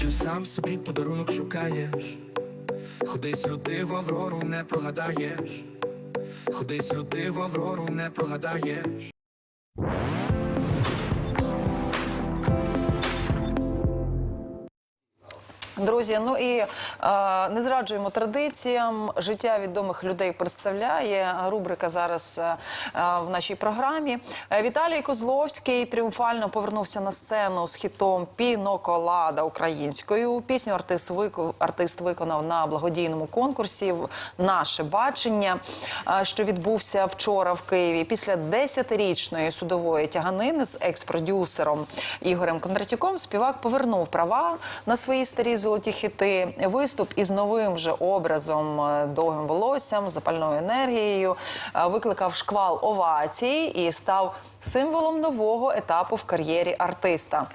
Чи сам собі подарунок шукаєш? Ходи сюди в Аврору, не прогадаєш. Ходи сюди в Аврору, не прогадаєш. Друзі, ну і е, не зраджуємо традиціям. Життя відомих людей представляє рубрика зараз е, е, в нашій програмі. Віталій Козловський тріумфально повернувся на сцену з хітом Піноколада українською. Пісню артист, вику- артист виконав на благодійному конкурсі Наше бачення, що відбувся вчора в Києві. Після 10-річної судової тяганини з екс-продюсером Ігорем Кондратюком співак повернув права на свої старі золоті хіти. Виступ із новим вже образом, е, довгим волоссям, запальною енергією е, викликав шквал овацій і став символом нового етапу в кар'єрі артиста.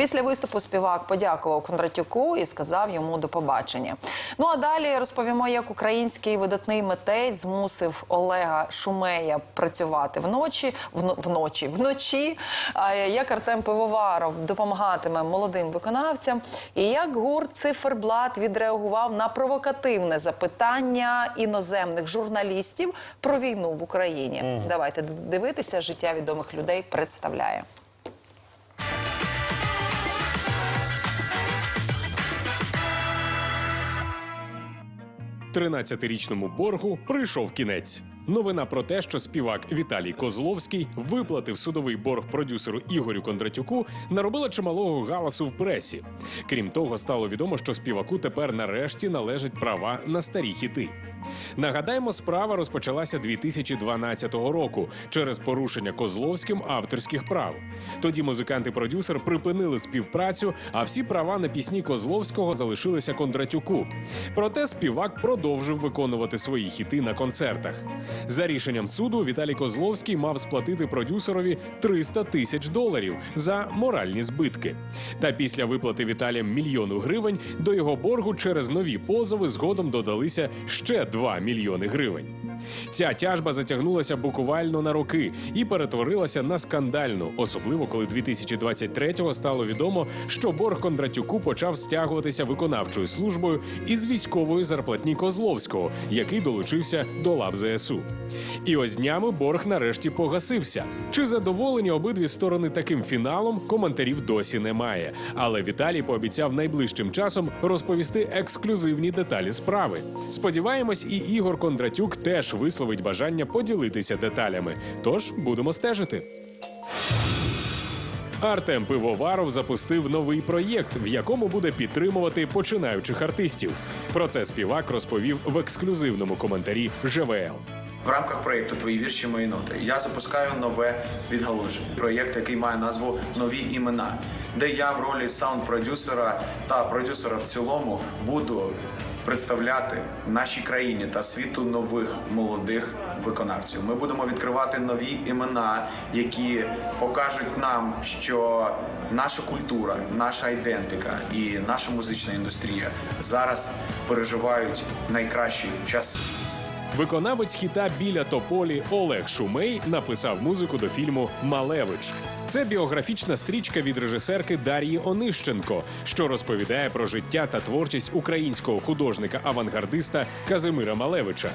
Після виступу співак подякував Кондратюку і сказав йому до побачення. Ну а далі розповімо, як український видатний митець змусив Олега Шумея працювати вночі, вно- вночі, вночі. а Як Артем Пивоваров допомагатиме молодим виконавцям, і як гурт Циферблат відреагував на провокативне запитання іноземних журналістів про війну в Україні. Давайте дивитися життя відомих людей. Представляє. 13-річному боргу прийшов кінець. Новина про те, що співак Віталій Козловський виплатив судовий борг продюсеру Ігорю Кондратюку, наробила чималого галасу в пресі. Крім того, стало відомо, що співаку тепер нарешті належать права на старі хіти. Нагадаємо, справа розпочалася 2012 року через порушення Козловським авторських прав. Тоді музикант і продюсер припинили співпрацю, а всі права на пісні Козловського залишилися Кондратюку. Проте співак продовжив виконувати свої хіти на концертах. За рішенням суду Віталій Козловський мав сплатити продюсерові 300 тисяч доларів за моральні збитки. Та після виплати Віталієм мільйону гривень до його боргу через нові позови згодом додалися ще 2 мільйони гривень. Ця тяжба затягнулася буквально на роки і перетворилася на скандальну, особливо коли 2023-го стало відомо, що борг Кондратюку почав стягуватися виконавчою службою із військової зарплатні Козловського, який долучився до лав ЗСУ. І ось днями борг нарешті погасився. Чи задоволені обидві сторони таким фіналом? Коментарів досі немає. Але Віталій пообіцяв найближчим часом розповісти ексклюзивні деталі справи. Сподіваємось, і Ігор Кондратюк теж висловить бажання поділитися деталями. Тож будемо стежити. Артем Пивоваров запустив новий проєкт, в якому буде підтримувати починаючих артистів. Про це співак розповів в ексклюзивному коментарі ЖВЛ. В рамках проєкту Твої вірші мої ноти я запускаю нове відгалуження. Проєкт, який має назву Нові імена, де я в ролі саунд-продюсера та продюсера в цілому буду представляти нашій країні та світу нових молодих виконавців. Ми будемо відкривати нові імена, які покажуть нам, що наша культура, наша ідентика і наша музична індустрія зараз переживають найкращі часи. Виконавець хіта біля тополі Олег Шумей написав музику до фільму Малевич. Це біографічна стрічка від режисерки Дар'ї Онищенко, що розповідає про життя та творчість українського художника-авангардиста Казимира Малевича.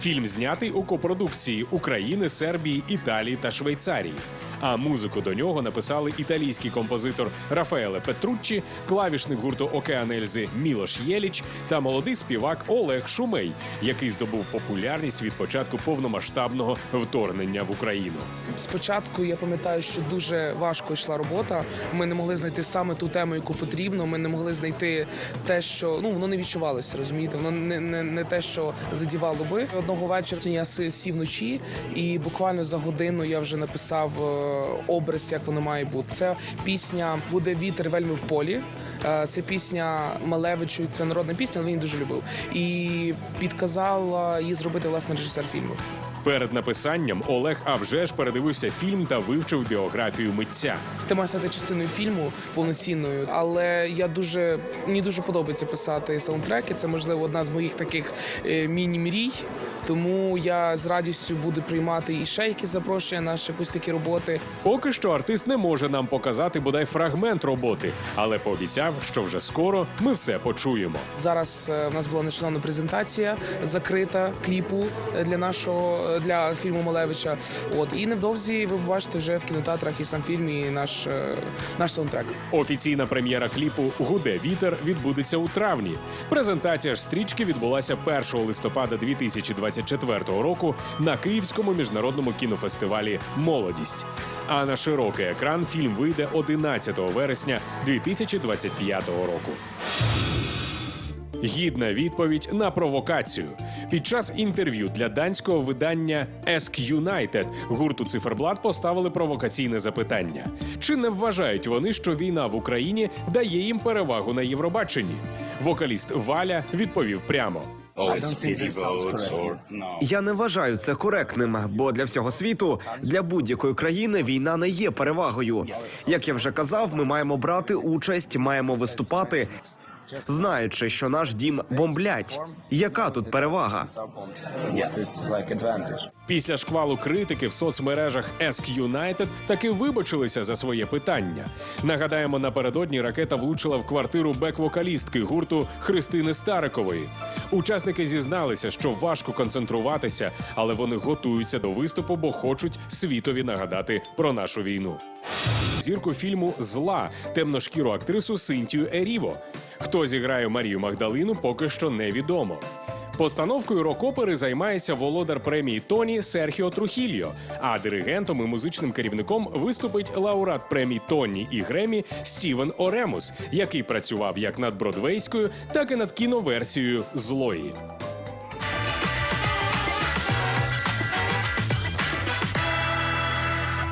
Фільм знятий у копродукції України, Сербії, Італії та Швейцарії. А музику до нього написали італійський композитор Рафаеле Петруччі, клавішник гурту Океан Ельзи Мілош Єліч та молодий співак Олег Шумей, який здобув популярність від початку повномасштабного вторгнення в Україну. Спочатку я пам'ятаю, що дуже важко йшла робота. Ми не могли знайти саме ту тему, яку потрібно. Ми не могли знайти те, що ну воно не відчувалося, розумієте? Воно не, не, не те, що задівало би. Одного вечора я сів вночі, і буквально за годину я вже написав е, образ, як воно має бути. Це пісня буде вітер вельми в полі. Е, Це пісня Малевичу, це народна пісня, але він її дуже любив. І підказала її зробити власне режисер фільму. Перед написанням Олег а вже ж передивився фільм та вивчив біографію митця. Ти маєш стати частиною фільму повноцінною, але я дуже мені дуже подобається писати саундтреки. Це можливо одна з моїх таких е, міні-мрій. Тому я з радістю буду приймати і ще якісь запрошення на ще якусь такі роботи. Поки що артист не може нам показати бодай фрагмент роботи, але пообіцяв, що вже скоро ми все почуємо. Зараз е, в нас була нещодавно презентація закрита кліпу е, для нашого е, для фільму Малевича. От і невдовзі ви побачите вже в кінотеатрах і сам фільм, і наш, наш саундтрек. Офіційна прем'єра кліпу Гуде вітер відбудеться у травні. Презентація ж стрічки відбулася 1 листопада 2024 року на Київському міжнародному кінофестивалі Молодість. А на широкий екран фільм вийде 11 вересня 2025 року. Гідна відповідь на провокацію. Під час інтерв'ю для данського видання Ask United гурту Циферблат поставили провокаційне запитання: чи не вважають вони, що війна в Україні дає їм перевагу на Євробаченні? Вокаліст Валя відповів прямо. Я не вважаю це коректним, бо для всього світу, для будь-якої країни війна не є перевагою. Як я вже казав, ми маємо брати участь, маємо виступати, знаючи, що наш дім бомблять. Яка тут перевага? Після шквалу критики в соцмережах Ask United таки вибачилися за своє питання. Нагадаємо, напередодні ракета влучила в квартиру бек-вокалістки гурту Христини Старикової. Учасники зізналися, що важко концентруватися, але вони готуються до виступу, бо хочуть світові нагадати про нашу війну. Зірку фільму Зла темношкіру актрису Синтію Еріво. Хто зіграє Марію Магдалину, поки що невідомо. Постановкою рок-опери займається володар премії Тоні Серхіо Трухільо, а диригентом і музичним керівником виступить лауреат премій Тоні і Гремі Стівен Оремус, який працював як над бродвейською, так і над кіноверсією злої.